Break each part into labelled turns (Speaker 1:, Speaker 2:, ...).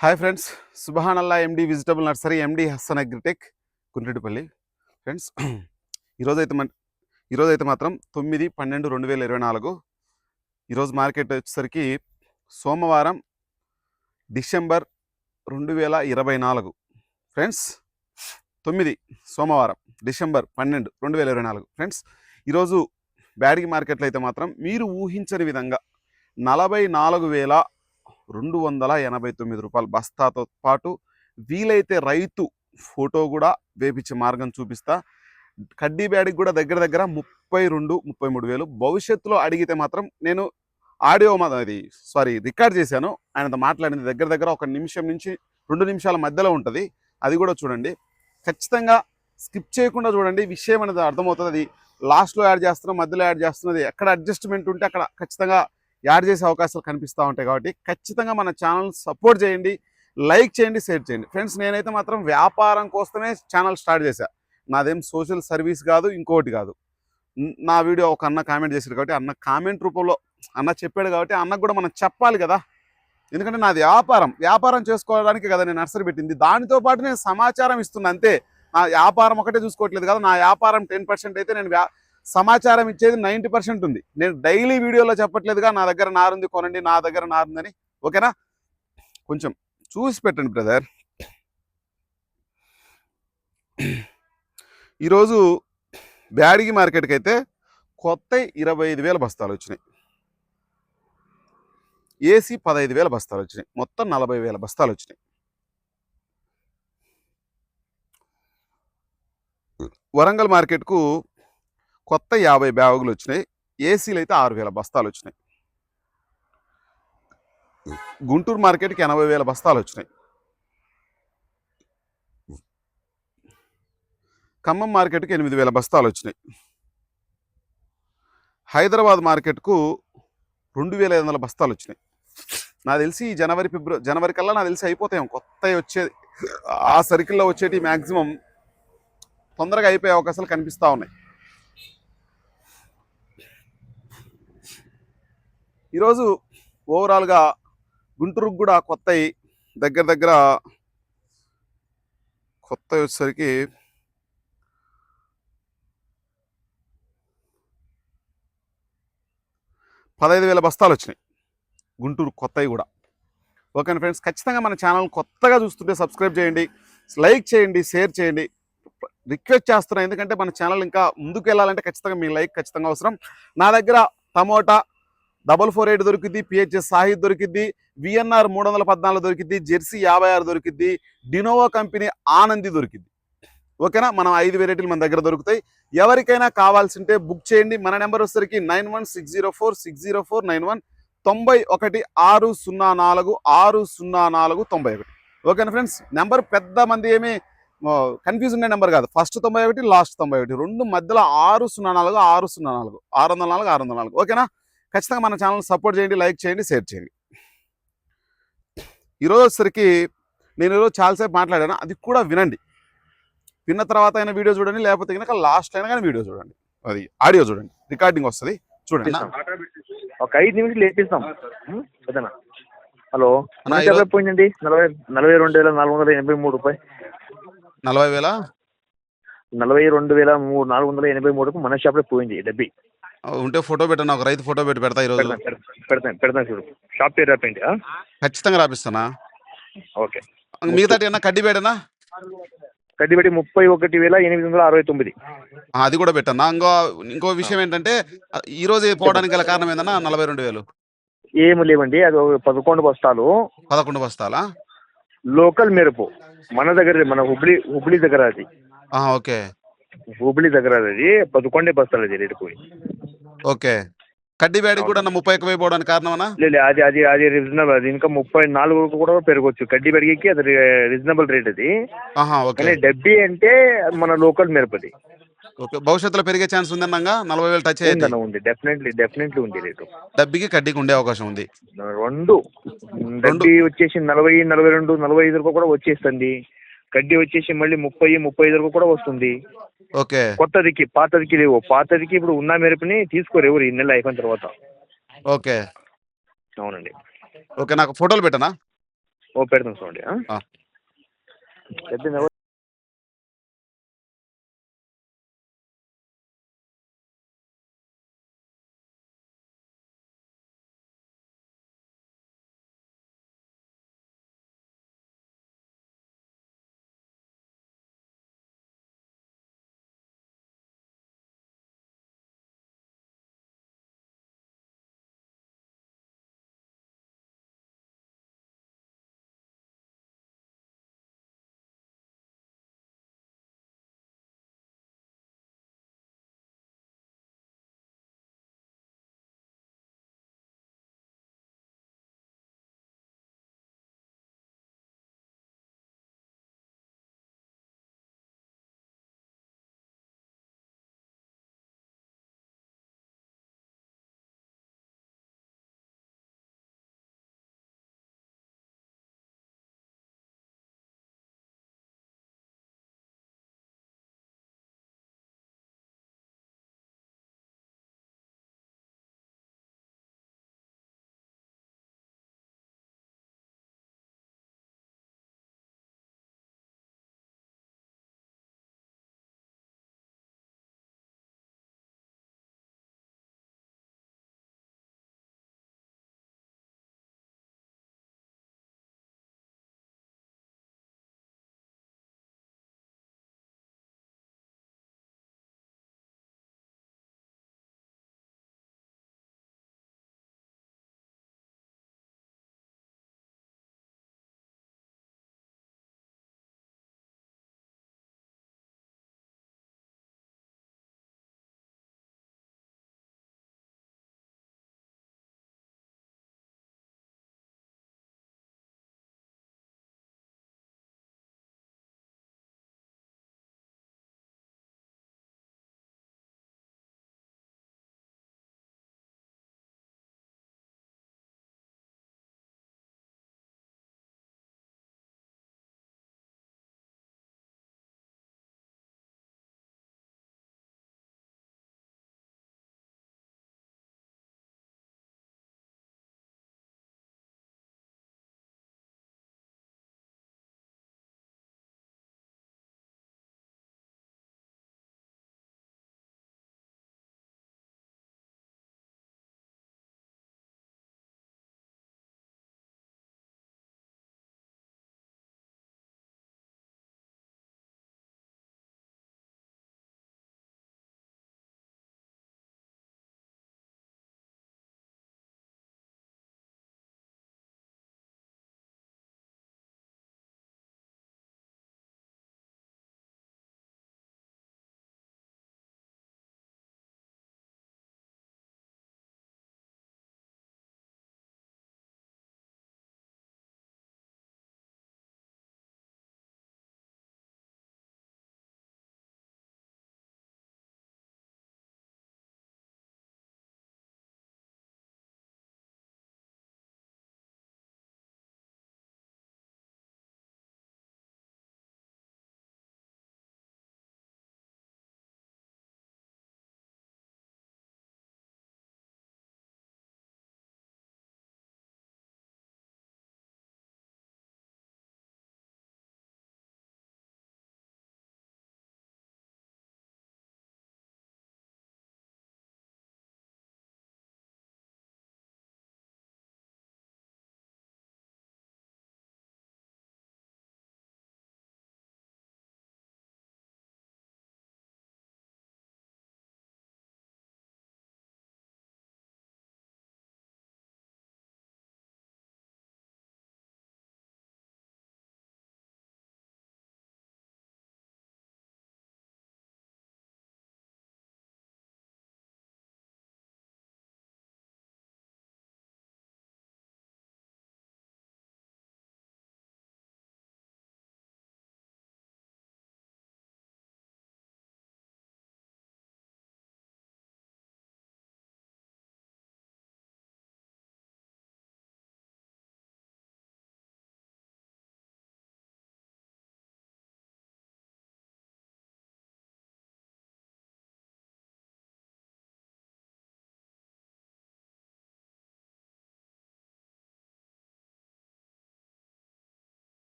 Speaker 1: Hi friends సుబహానల్లా M D vegetable nursery M D Hassan agritech Kuntipalli friends ఈరోజు అయితే మన ఈరోజైతే మాత్రం తొమ్మిది పన్నెండు రెండు వేల ఇరవై నాలుగు. ఈరోజు మార్కెట్ వచ్చేసరికి సోమవారం డిసెంబర్ రెండు వేల ఇరవై నాలుగు. ఫ్రెండ్స్ తొమ్మిది సోమవారం డిసెంబర్ పన్నెండు రెండు వేల ఇరవై నాలుగు. ఫ్రెండ్స్ ఈరోజు బ్యాడిగి మార్కెట్లో అయితే మాత్రం మీరు ఊహించని విధంగా నలభై నాలుగు వేల రెండు వందల ఎనభై తొమ్మిది రూపాయలు బస్తాతో పాటు వీలైతే రైతు ఫోటో కూడా వేపించే మార్గం చూపిస్తా. కడ్డీ బ్యాడికి కూడా దగ్గర దగ్గర ముప్పై రెండు ముప్పై మూడు వేలు. భవిష్యత్తులో అడిగితే మాత్రం నేను ఆడియో మా- అది సారీ రికార్డ్ చేశాను. ఆయనతో మాట్లాడింది దగ్గర దగ్గర ఒక నిమిషం నుంచి రెండు నిమిషాల మధ్యలో ఉంటుంది. అది కూడా చూడండి. ఖచ్చితంగా స్కిప్ చేయకుండా చూడండి. విషయం అనేది అర్థమవుతుంది. అది లాస్ట్లో యాడ్ చేస్తున్నాం మధ్యలో యాడ్ చేస్తున్నది. ఎక్కడ అడ్జస్ట్మెంట్ ఉంటే అక్కడ ఖచ్చితంగా యాడ్ చేసే అవకాశాలు కనిపిస్తూ ఉంటాయి కాబట్టి ఖచ్చితంగా మన ఛానల్ సపోర్ట్ చేయండి లైక్ చేయండి షేర్ చేయండి. ఫ్రెండ్స్ నేనైతే మాత్రం వ్యాపారం కోసమే ఛానల్ స్టార్ట్ చేశా. నాదేం సోషల్ సర్వీస్ కాదు ఇంకోటి కాదు. నా వీడియో ఒక అన్న కామెంట్ చేశాడు కాబట్టి అన్న కామెంట్ రూపంలో అన్న చెప్పాడు కాబట్టి అన్నకు కూడా మనం చెప్పాలి కదా. ఎందుకంటే నాది వ్యాపారం. వ్యాపారం చేసుకోవడానికి కదా నేను నర్సరీ పెట్టింది. దానితో పాటు నేను సమాచారం ఇస్తున్నా అంతే. నా వ్యాపారం ఒకటే చూసుకోవట్లేదు కదా. నా వ్యాపారం టెన్ పర్సెంట్ అయితే నేను వ్యా- సమాచారం ఇచ్చేది నైంటీ పర్సెంట్ ఉంది. నేను డైలీ వీడియోలో చెప్పట్లేదుగా నా దగ్గర నారుంది కొనండి నా దగ్గర నారుందని ఓకేనా? కొంచెం చూసి పెట్టండి బ్రదర్. ఈరోజు బ్యాడిగి మార్కెట్కి అయితే కొత్త ఇరవై ఐదు వేల బస్తాలు వచ్చినాయి. ఏసీ పదహైదు వేల బస్తాలు వచ్చినాయి. మొత్తం నలభై వేల బస్తాలు వచ్చినాయి. వరంగల్ మార్కెట్కు కొత్త యాభై బ్యాగులు వచ్చినాయి ఏసీలు అయితే ఆరు వేల బస్తాలు వచ్చినాయి గుంటూరు మార్కెట్కి ఎనభై వేల బస్తాలు వచ్చినాయి ఖమ్మం మార్కెట్కి ఎనిమిది వేల బస్తాలు వచ్చినాయి హైదరాబాద్ మార్కెట్కు రెండు వేల ఐదు వందల బస్తాలు వచ్చినాయి నాకు తెలిసి ఈ జనవరి ఫిబ్రవరి జనవరి కల్లా నాకు తెలిసి అయిపోతాయి కొత్త వచ్చేది ఆ సర్కిల్లో వచ్చేటి మ్యాక్సిమం తొందరగా అయిపోయే అవకాశాలు కనిపిస్తూ ఉన్నాయి. ఈరోజు ఓవరాల్గా గుంటూరుకు కూడా కొత్త దగ్గర దగ్గర కొత్త వచ్చేసరికి పదహైదు వేల బస్తాలు వచ్చినాయి గుంటూరు కొత్తవి కూడా. ఓకే ఫ్రెండ్స్ ఖచ్చితంగా మన ఛానల్ కొత్తగా చూస్తుంటే సబ్స్క్రైబ్ చేయండి లైక్ చేయండి షేర్ చేయండి. రిక్వెస్ట్ చేస్తున్నాను ఎందుకంటే మన ఛానల్ ఇంకా ముందుకు వెళ్ళాలంటే ఖచ్చితంగా మీ లైక్ ఖచ్చితంగా అవసరం. నా దగ్గర టమోటా డబల్ ఫోర్ ఎయిట్ దొరికింది పిహెచ్ఎస్ సాహిద్ దొరికింది విఎన్ఆర్ మూడు వందల పద్నాలుగు దొరికింది జెర్సీ యాభై ఆరు దొరికింది డినోవో కంపెనీ ఆనంది దొరికింది ఓకేనా? మనం ఐదు వెరైటీలు మన దగ్గర దొరుకుతాయి. ఎవరికైనా కావాల్సింటే బుక్ చేయండి. మన నెంబర్ వచ్చేసరికి nine one six zero four six zero four nine one తొంభై ఒకటి ఆరు సున్నా నాలుగు ఆరు సున్నా నాలుగు తొంభై ఒకటి. ఓకేనా ఫ్రెండ్స్? నెంబర్ పెద్ద మంది ఏమీ కన్ఫ్యూజ్ ఉండే నెంబర్ కాదు. ఫస్ట్ తొంభై ఒకటి లాస్ట్ తొంభై ఒకటి. రెండు మధ్యలో ఆరు సున్నా నాలుగు ఆరు సున్నా నాలుగు ఆరు వందల నాలుగు ఆరు వందల నాలుగు. ఓకేనా? ఖచ్చితంగా మన ఛానల్ సపోర్ట్ చేయండి లైక్ చేయండి షేర్ చేయండి. ఈరోజు వచ్చేసరికి నేను ఈరోజు చాలాసేపు మాట్లాడాను అది కూడా వినండి. విన్న తర్వాత అయినా వీడియో చూడండి లేకపోతే కనుక లాస్ట్ అయినా కానీ వీడియో చూడండి. అది ఆడియో చూడండి రికార్డింగ్ వస్తుంది చూడండి.
Speaker 2: ఒక ఐదు నిమిషాలు లేపిస్తాం? సరేనా హలో షాప్ పోయిందండి నలభై నలభై రెండు వేల నాలుగు వందల ఎనభై మూడు రూపాయి
Speaker 1: నలభై వేల?
Speaker 2: నలభై రెండు వేల మూడు నాలుగు వందల ఎనభై మూడుకు మన షాప్లో పోయింది డబ్బి.
Speaker 1: ఉంటే ఫోటో పెట్టాను ఒక రైతు ఫోటో పెట్టి పెడతా ఈరోజు.
Speaker 2: పెడతాను చూడు. షాప్ పేరు రాపండి
Speaker 1: ఖచ్చితంగా రాపిస్తానా?
Speaker 2: ఓకే.
Speaker 1: మిగతా ఏమన్నా కడ్డీ పెట్టనా?
Speaker 2: కడ్డీ పెట్టి ముప్పై ఒకటి వేల ఎనిమిది వందల అరవై తొమ్మిది.
Speaker 1: అది కూడా పెట్టాను? ఇంకో ఇంకో విషయం ఏంటంటే ఈ రోజు పోవడానికి గల కారణం ఏందన్నా? నలభై రెండు వేలు.
Speaker 2: ఏమి లేవండి అది పదకొండు బస్తాలు.
Speaker 1: పదకొండు బస్తాలా?
Speaker 2: లోకల్ మెరుపు. మన దగ్గర మన హుబ్లీ హుబ్లీ దగ్గర అది.
Speaker 1: ఓకే.
Speaker 2: హుబ్లీ దగ్గర అది పదకొండే బస్తాలు అది రేటు పోయి.
Speaker 1: ఓకే. కడ్డీ బ్యాడికి కూడా ముప్పై ఎక్కువ పోవడానికి కారణమనా?
Speaker 2: లేదు అది అది అది రీజనబుల్ అది ఇంకా ముప్పై నాలుగు కూడా పెరగవచ్చు కడ్డీ పెరిగేకి అది రీజనబుల్ రేట్ అది. కానీ డబ్బీ అంటే మన లోకల్ మిరపది.
Speaker 1: ఓకే. భవిష్యత్తులో పెరిగే ఛాన్స్ ఉందన్నాగా? నలభై వేలు టచ్ అయ్యేది.
Speaker 2: ఉంది. డెఫినెట్లీ డెఫినెట్లీ ఉంది రేటు.
Speaker 1: డబ్బికి కడ్డీకి ఉండే అవకాశం ఉంది.
Speaker 2: రెండు. డబ్బీ వచ్చేసి నలభై నలభై రెండు నలభై ఐదు వరకు కూడా వచ్చేస్తుంది. కడ్డీ వచ్చేసి మళ్ళీ ముప్పై ముప్పై ఐదు వరకు కూడా వస్తుంది.
Speaker 1: ఓకే.
Speaker 2: కొత్తదికి పాతదికి లేవు. పాతదికి ఇప్పుడు ఉన్న మెరుపుని తీసుకోరు ఎవరు ఈ నెల అయిపోయిన తర్వాత.
Speaker 1: ఓకే.
Speaker 2: అవునండి.
Speaker 1: ఓకే నాకు ఫోటోలు పెట్టనా?
Speaker 2: ఓ పెడతాం చూడండి ఆ? పెద్ద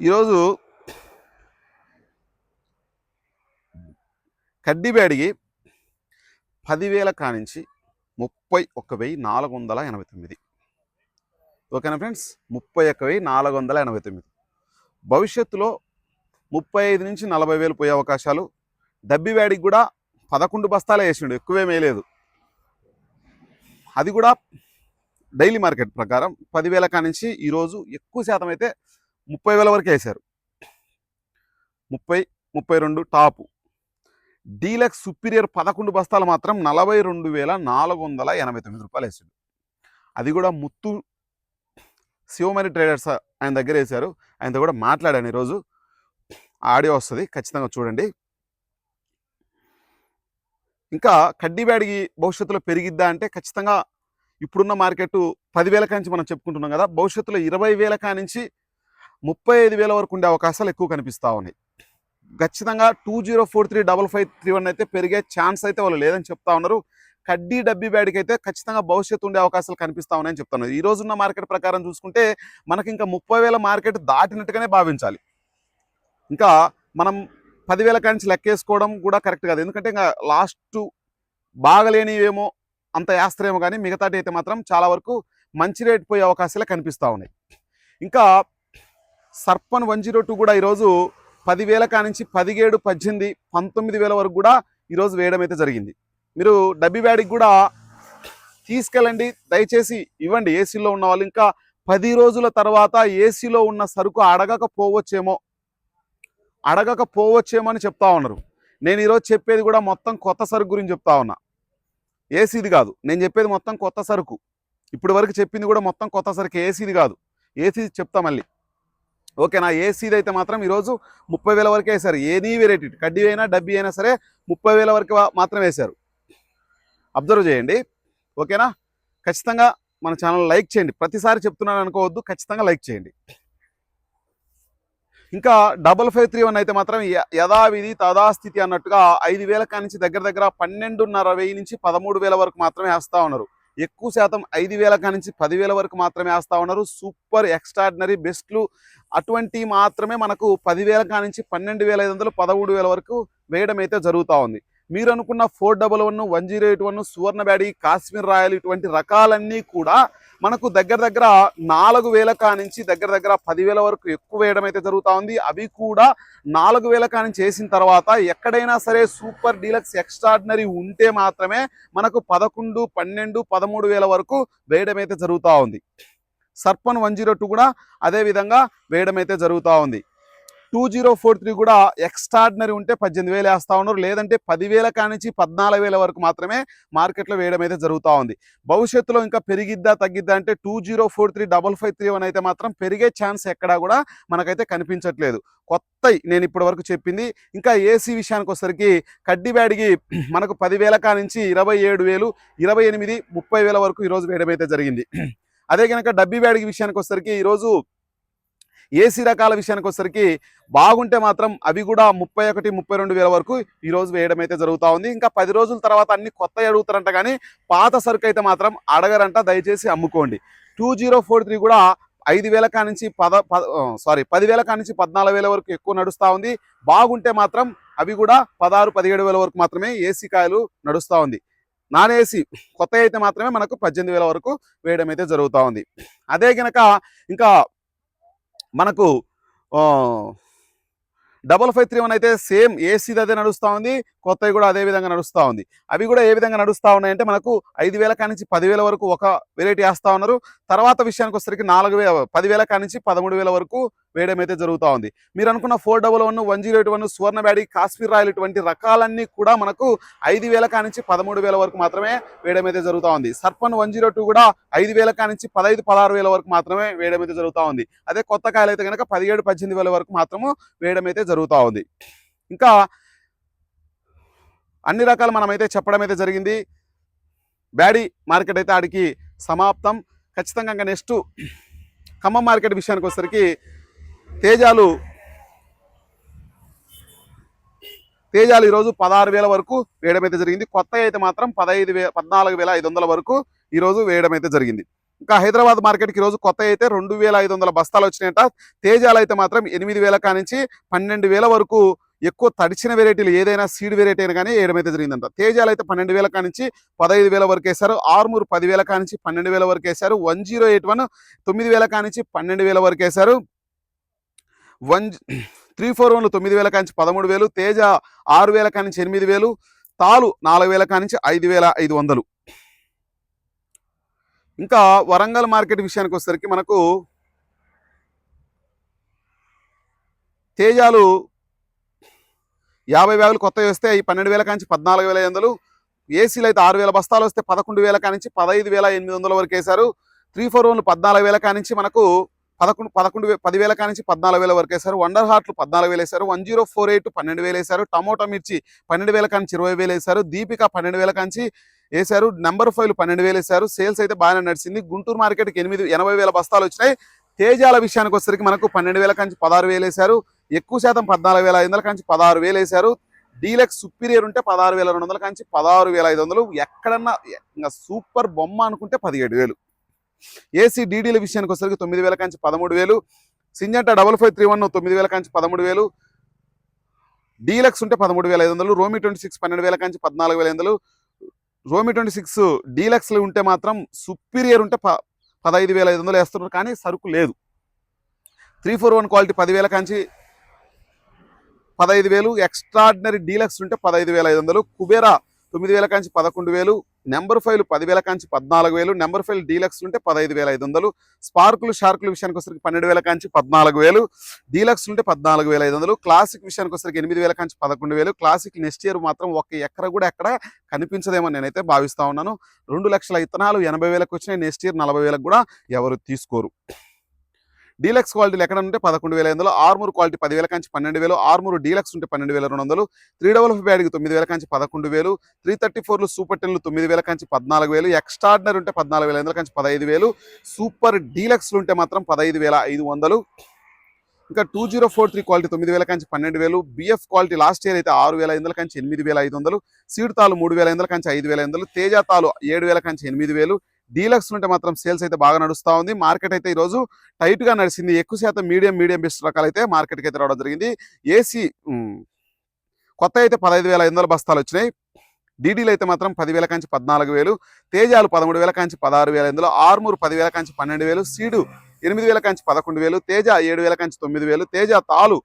Speaker 1: ఈరోజు కడ్డీ పదివేల కానించి ముప్పై ఒక్క వెయ్యి నాలుగు వందల ఎనభై తొమ్మిది. ఓకేనా ఫ్రెండ్స్? ముప్పై ఒక్క వెయ్యి నాలుగు వందల ఎనభై తొమ్మిది. భవిష్యత్తులో ముప్పై ఐదు నుంచి నలభై వేలు పోయే అవకాశాలు డబ్బివేడికి కూడా పదకొండు బస్తాలే వేసిండు ఎక్కువేం లేదు అది కూడా డైలీ మార్కెట్ ప్రకారం పదివేల కానించి ఈరోజు ఎక్కువ శాతం అయితే ముప్పై వేల వరకు వేశారు. ముప్పై ముప్పై రెండు టాపు. డీలక్స్ సుపీరియర్ పదకొండు బస్తాలు మాత్రం నలభై రెండు వేల నాలుగు వందల ఎనభై తొమ్మిది రూపాయలు వేసాడు. అది కూడా ముత్తు శివమణి ట్రేడర్స్ ఆయన దగ్గర వేశారు. ఆయనతో కూడా మాట్లాడాను ఈరోజు. ఆడియో వస్తుంది ఖచ్చితంగా చూడండి. ఇంకా కడ్డీబ్యాడికి భవిష్యత్తులో పెరిగిద్దా అంటే ఖచ్చితంగా ఇప్పుడున్న మార్కెట్ పదివేల కానించి మనం చెప్పుకుంటున్నాం కదా భవిష్యత్తులో ఇరవై వేల కానించి ముప్పై ఐదు వేల వరకు ఉండే అవకాశాలు ఎక్కువ కనిపిస్తూ ఉన్నాయి. ఖచ్చితంగా two zero four three double five three one అయితే పెరిగే ఛాన్స్ అయితే వాళ్ళు లేదని చెప్తా ఉన్నారు. కడ్డీ డబ్బీ బ్యాడ్కి అయితే ఖచ్చితంగా భవిష్యత్తు ఉండే అవకాశాలు కనిపిస్తా ఉన్నాయని చెప్తాను ఈ రోజున్న మార్కెట్ ప్రకారం చూసుకుంటే మనకి ఇంకా ముప్పై వేల మార్కెట్ దాటినట్టుగానే భావించాలి. ఇంకా మనం పదివేల కానించి లెక్కేసుకోవడం కూడా కరెక్ట్ కాదు. ఎందుకంటే ఇంకా లాస్ట్ బాగలేనివేమో అంత యాస్త్రేమో కానీ మిగతాటి అయితే మాత్రం చాలా వరకు మంచి రేట్ పోయే అవకాశాలే కనిపిస్తూ ఉన్నాయి. ఇంకా సర్పన్ వన్ జీరో టూ కూడా ఈరోజు పదివేల కానించి పదిహేడు పద్దెనిమిది పంతొమ్మిది వేల వరకు కూడా ఈరోజు వేయడం అయితే జరిగింది. మీరు డబ్బి బ్యాడికి కూడా తీసుకెళ్ళండి దయచేసి ఇవ్వండి. ఏసీలో ఉన్న వాళ్ళు ఇంకా పది రోజుల తర్వాత ఏసీలో ఉన్న సరుకు అడగకపోవచ్చేమో అడగకపోవచ్చేమో అని చెప్తా ఉన్నారు. నేను ఈరోజు చెప్పేది కూడా మొత్తం కొత్త సరుకు గురించి చెప్తా ఉన్నా. ఏసీది కాదు నేను చెప్పేది మొత్తం కొత్త సరుకు. ఇప్పటి వరకు చెప్పింది కూడా మొత్తం కొత్త సరుకు ఏసీది కాదు. ఏసీ చెప్తా మళ్ళీ. ఓకేనా ఏసీది అయితే మాత్రం ఈరోజు ముప్పై వేల వరకే వేశారు. ఏనీ వెరైటీ కడ్డీ అయినా డబ్బీ అయినా సరే ముప్పై వేల వరకు మాత్రం వేశారు. అబ్జర్వ్ చేయండి. ఓకేనా ఖచ్చితంగా మన ఛానల్ లైక్ చేయండి. ప్రతిసారి చెప్తున్నాను అనుకోవద్దు ఖచ్చితంగా లైక్ చేయండి. ఇంకా డబల్ ఫైవ్ త్రీ వన్ అయితే మాత్రం య- యథావిధి తథాస్థితి అన్నట్టుగా ఐదు వేల కానించి దగ్గర దగ్గర పన్నెండున్నర వెయ్యి నుంచి పదమూడు వేల వరకు మాత్రమే వేస్తా ఉన్నారు. ఎక్కువ శాతం ఐదు వేల కానించి పదివేల వరకు మాత్రమే వేస్తా ఉన్నారు. సూపర్ ఎక్స్ట్రాడినరీ బెస్ట్లు. అటువంటి మాత్రమే మనకు పదివేల కానించి పన్నెండు వేల ఐదు వందలు పదమూడు వేల వరకు వేయడం అయితే జరుగుతూ ఉంది. మీరు అనుకున్న four double one one zero eight one Suvarna బ్యాడీ Kashmir royal ఇటువంటి రకాలన్నీ కూడా మనకు దగ్గర దగ్గర నాలుగు వేల కానించి దగ్గర దగ్గర పదివేల వరకు ఎక్కువ వేయడం అయితే జరుగుతూ ఉంది. అవి కూడా నాలుగు వేల కానించి వేసిన తర్వాత ఎక్కడైనా సరే సూపర్ డీలక్స్ ఎక్స్ట్రాడినరీ ఉంటే మాత్రమే మనకు పదకొండు పన్నెండు పదమూడు వేల వరకు వేయడం అయితే జరుగుతూ ఉంది. సర్పన్ వన్ జీరో టూ కూడా అదే విధంగా వేయడం అయితే జరుగుతూ ఉంది. టూ జీరో ఫోర్ త్రీ కూడా ఎక్స్ట్రాడినరీ ఉంటే పద్దెనిమిది వేలు వేస్తూ ఉన్నారు. లేదంటే పదివేల కానించి పద్నాలుగు వేల వరకు మాత్రమే మార్కెట్లో వేయడం అయితే జరుగుతూ ఉంది. భవిష్యత్తులో ఇంకా పెరిగిద్దా తగ్గిద్దా అంటే two zero four three double five three one అయితే మాత్రం పెరిగే ఛాన్స్ ఎక్కడా కూడా మనకైతే కనిపించట్లేదు. కొత్త నేను ఇప్పటి వరకు చెప్పింది. ఇంకా ఏసీ విషయానికి వచ్చేసరికి కడ్డీ బ్యాడికి మనకు పదివేల కానించి ఇరవై ఏడు వేలు ఇరవై ఎనిమిది ముప్పై వేల వరకు ఈరోజు వేయడం అయితే జరిగింది. అదే కనుక డబ్బీ బ్యాడిగి విషయానికి వచ్చేసరికి ఈరోజు ఏసీ రకాల విషయానికి వచ్చేసరికి బాగుంటే మాత్రం అవి కూడా ముప్పై ఒకటి ముప్పై రెండు వేల వరకు ఈరోజు వేయడం అయితే జరుగుతూ ఉంది. ఇంకా పది రోజుల తర్వాత అన్ని కొత్త అడుగుతారంట కానీ పాత సరుకు అయితే మాత్రం అడగరంట దయచేసి అమ్ముకోండి. టూ జీరో ఫోర్ త్రీ కూడా ఐదు వేల కానించి పద పద సారీ పదివేల కానించి పద్నాలుగు వేల వరకు ఎక్కువ నడుస్తూ ఉంది. బాగుంటే మాత్రం అవి కూడా పదహారు పదిహేడు వేల వరకు మాత్రమే ఏసీ కాయలు నడుస్తూ ఉంది. నాన్ ఏసీ కొత్త అయితే మాత్రమే మనకు పద్దెనిమిది వేల వరకు వేయడం అయితే జరుగుతూ ఉంది. అదే గనక ఇంకా మనకు డబల్ ఫైవ్ త్రీ వన్ అయితే సేమ్ ఏసీది అదే నడుస్తూ ఉంది. కొత్తవి కూడా అదే విధంగా నడుస్తూ ఉంది. అవి కూడా ఏ విధంగా నడుస్తూ ఉన్నాయంటే మనకు ఐదు వేల కానించి పదివేల వరకు ఒక వెరైటీ వేస్తూ ఉన్నారు. తర్వాత విషయానికి వచ్చేసరికి నాలుగు వేల పదివేల కానించి పదమూడు వేల వరకు వేయడం అయితే జరుగుతూ ఉంది. మీరు అనుకున్న four double one one zero eight one Suvarna బ్యాడీ Kashmir royal ఇటువంటి రకాలన్నీ కూడా మనకు ఐదు వేల కానించి పదమూడు వేల వరకు మాత్రమే వేయడం అయితే జరుగుతూ ఉంది. సర్పన్ వన్ జీరో టూ కూడా ఐదు వేల కానించి పదహైదు పదహారు వేల వరకు మాత్రమే వేయడం అయితే జరుగుతూ ఉంది. అదే కొత్త కాయలు అయితే కనుక పదిహేడు పద్దెనిమిది వేల వరకు మాత్రము వేయడం అయితే జరుగుతూ ఉంది. ఇంకా అన్ని రకాలు మనమైతే చెప్పడం అయితే జరిగింది. బ్యాడీ మార్కెట్ అయితే ఆడికి సమాప్తం. ఖచ్చితంగా ఇంకా నెక్స్ట్ ఖమ్మం మార్కెట్ విషయానికి వచ్చేసరికి తేజాలు తేజాలు ఈరోజు పదహారు వేల వరకు వేయడం అయితే జరిగింది. కొత్త అయితే మాత్రం పదహైదు వే పద్నాలుగు వేల ఐదు వందల వరకు ఈరోజు వేయడం అయితే జరిగింది. ఇంకా హైదరాబాద్ మార్కెట్కి ఈరోజు కొత్త అయితే రెండు వేల ఐదు వందల బస్తాలు వచ్చినాయట. తేజాలు అయితే మాత్రం ఎనిమిది వేల కానించి పన్నెండు వేల వరకు ఎక్కువ తడిచిన వెరైటీలు ఏదైనా సీడ్ వెరైటీ అయినా కానీ వేయడం అయితే జరిగిందంట. తేజాలు అయితే పన్నెండు వేల కానించి పదహైదు వేల వరకు వేశారు. ఆర్మూర్ పదివేల కానించి పన్నెండు వేల వరకు వేశారు. వన్ జీరో ఎయిట్ వన్ తొమ్మిది వేల కానించి పన్నెండు వేల వరకు వేశారు. వన్ త్రీ ఫోర్ వన్లు తొమ్మిది వేల కానించి పదమూడు వేలు. తేజ ఆరు వేల కానించి ఎనిమిది వేలు. తాలు నాలుగు వేల కానించి ఐదు వేల ఐదు వందలు. ఇంకా వరంగల్ మార్కెట్ విషయానికి వచ్చేసరికి మనకు తేజాలు యాభై వేలు కొత్త వస్తే ఈ పన్నెండు వేల కాంచి పద్నాలుగు వేల ఐదు వందలు. ఏసీలు అయితే ఆరు వేల బస్తాలు వస్తే పదకొండు వేల కానించి పదహైదు వేల ఎనిమిది వందల వరకు వేశారు. త్రీ ఫోర్ వన్లు పద్నాలుగు వేల కానించి మనకు పదకొండు పదకొండు వే- పదివేల కానించి పద్నాలుగు వేల వరకు వేశారు. వండర్ హార్ట్లు పద్నాలుగు వేలు వేశారు. వన్ జీరో ఫోర్ ఎయిట్ పన్నెండు వేలు వేశారు. టమోటా మిర్చి పన్నెండు వేల కానించి ఇరవై వేలు వేశారు. దీపిక పన్నెండు వేల కానించి వేశారు. నెంబర్ ఫైవ్ పన్నెండు వేలు వేశారు. సేల్స్ అయితే బాగానే నడిచింది. గుంటూరు మార్కెట్కి ఎనిమిది ఎనభై వేల బస్తాలు వచ్చినాయి. తేజాల విషయానికి వచ్చేసరికి మనకు పన్నెండు వేల కానించి పదహారు వేలు వేశారు. ఎక్కువ శాతం పద్నాలుగు వేల ఐదు వందల కాంచి పదహారు వేలు వేశారు డీలక్స్ సుపీరియర్ ఉంటే పదహారు వేల రెండు వందల కాంచి పదహారు వేల ఐదు వందలు. ఎక్కడన్నా ఇంకా సూపర్ బొమ్మ అనుకుంటే పదిహేడు వేలు. ఏసీ డీడీల విషయానికి వచ్చేసరికి తొమ్మిది వేల కాంచి పదమూడు వేలు. Syngenta double five three one తొమ్మిది వేల కాంచి పదమూడు వేలు. డీలక్స్ ఉంటే పదమూడు వేల ఐదు వందలు. రోమి ట్వంటీ సిక్స్ పన్నెండు వేల కాంచి పద్నాలుగు వేల ఐదు వందలు. రోమి ట్వంటీ సిక్స్ డీలక్స్లు ఉంటే మాత్రం సుపీరియర్ ఉంటే ప పదహైదు వేల ఐదు వందలు వేస్తున్నారు. కానీ సరుకు లేదు. త్రీ ఫోర్ వన్ క్వాలిటీ పదివేల కాంచి పదహైదు వేలు ఎక్స్ట్రాడినరీ డీలక్స్ ఉంటే పదహైదు వేల ఐదు వందలు కుబేరా తొమ్మిది వేల కాంచి పదకొండు వేలు నెంబర్ ఫైల్ పదివేల కాంచి పద్నాలుగు వేలు నెంబర్ ఫైల్ డీలక్స్ ఉంటే పదహైదు వేల ఐదు వందలు స్పార్కులు షార్కులు విషయానికి వచ్చరికి పన్నెండు వేల కాంచి పద్నాలుగు వేలు డీలక్స్ ఉంటే పద్నాలుగు వేల ఐదు వందలు క్లాసిక్ విషయానికి వచ్చరికి ఎనిమిది వేల కాంచి పదకొండు వేలు క్లాసిక్ నెక్స్ట్ ఇయర్ మాత్రం ఒక ఎక్కడ కూడా ఎక్కడ కనిపించదేమో నేనైతే భావిస్తా ఉన్నాను. రెండు లక్షల ఇత్తనాలు ఎనభై వేలకు వచ్చినాయి నెక్స్ట్ ఇయర్ నలభై వేలకు కూడా ఎవరు తీసుకోరు. డీలక్స్ క్వాలిటీలు ఎక్కడ ఉంటే పదకొండు వేల ఐదు ఆర్మూర్ క్వాలిటీ పదివేల కాంచి పన్నెండు వేలు ఆర్మూర్ డీలక్స్ ఉంటే పన్నెండు వేల రెండు వందలు త్రీ డబల్ ఫైవ్ బ్యాడ్కి తొమ్మిది వేల కాంచి పదకొండు వేలు త్రీ థర్టీ ఫోర్లు సూపర్ టెన్లు తొమ్మిది వేల కాంచి పద్నాలుగు వేలు ఎక్స్ట్రాడినరీ ఉంటే పద్నాలుగు వేల ఐదు వందల కాంచి పదహైదు వేలు సూపర్ డీలక్స్లు ఉంటే మాత్రం పదహైదు వేల ఐదు వందలు. ఇంకా two zero four three quality తొమ్మిది వేల కాంచి పన్నెండు వేలు బిఎఫ్ క్వాలిటీ లాస్ట్ ఇయర్ అయితే ఆరు వేల ఐదు వందల కాంచి ఎనిమిది వేల ఐదు వందలు సీడ్ తాలు మూడు వేల ఐదు వందల కాంచి ఐదు వేల ఐదు వందలు తేజ తాలు ఏడు వేల కాంచి ఎనిమిది వేలు డీలక్స్ ఉంటే మాత్రం సేల్స్ అయితే బాగా నడుస్తూ ఉంది. మార్కెట్ అయితే ఈరోజు టైట్గా నడిచింది ఎక్కువ శాతం మీడియం మీడియం బెస్ట్ రకాలు అయితే మార్కెట్కి అయితే రావడం జరిగింది. ఏసీ కొత్త అయితే పదహైదు వేల ఐదు వందల బస్తాలు వచ్చినాయి. డీడీలు అయితే మాత్రం పదివేల కాంచి పద్నాలుగు వేలు. తేజాలు పదమూడు వేల కాంచి పదహారు వేల ఇందులో ఆర్మూర్ పదివేల కాంచి పన్నెండు వేలు. సీడు ఎనిమిది వేల కాంచి పదకొండు వేలు. తేజ ఏడు వేల కాంచి తొమ్మిది వేలు. తేజ తాలు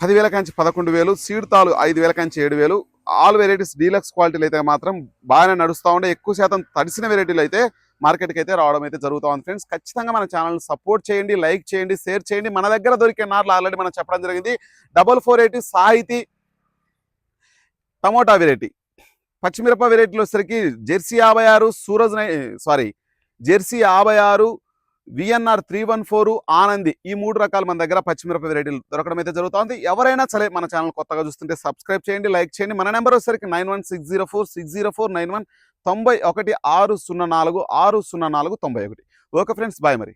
Speaker 1: పదివేల కాంచి పదకొండు వేలు. సీడ్ తాలు ఐదు వేల కాంచి ఏడు వేలు. ఆల్ వెరైటీస్ డీలక్స్ క్వాలిటీలు అయితే మాత్రం బాగానే నడుస్తూ ఉండే. ఎక్కువ శాతం తడిసిన వెరైటీలు అయితే మార్కెట్కి అయితే రావడం అయితే జరుగుతూ ఉంది ఫ్రెండ్స్. ఖచ్చితంగా మన ఛానల్ సపోర్ట్ చేయండి లైక్ చేయండి షేర్ చేయండి. మన దగ్గర దొరికే నార్లు ఆల్రెడీ మనం చెప్పడం జరిగింది. Double four eighty Sahithi tomato variety. పచ్చిమిరప వెరైటీలు వచ్చేసరికి జెర్సీ యాభై ఆరు సూరజ్ సారీ జెర్సీ యాభై ఆరు V N R three one four Anandi. ఈ మూడు రకాల మన దగ్గర పచ్చిమిరప వెరైటీలు దొరకడం అయితే జరుగుతుంది. ఎవరైనా సరే మన ఛానల్ కొత్తగా చూస్తుంటే సబ్స్క్రైబ్ చేయండి లైక్ చేయండి. మన నెంబర్ వచ్చేసరికి nine one six zero four six zero four nine one తొంభై ఒకటి ఆరు సున్నా నాలుగు ఆరు సున్నా నాలుగు తొంభై ఒకటి. ఓకే ఫ్రెండ్స్ బాయ్ మరి.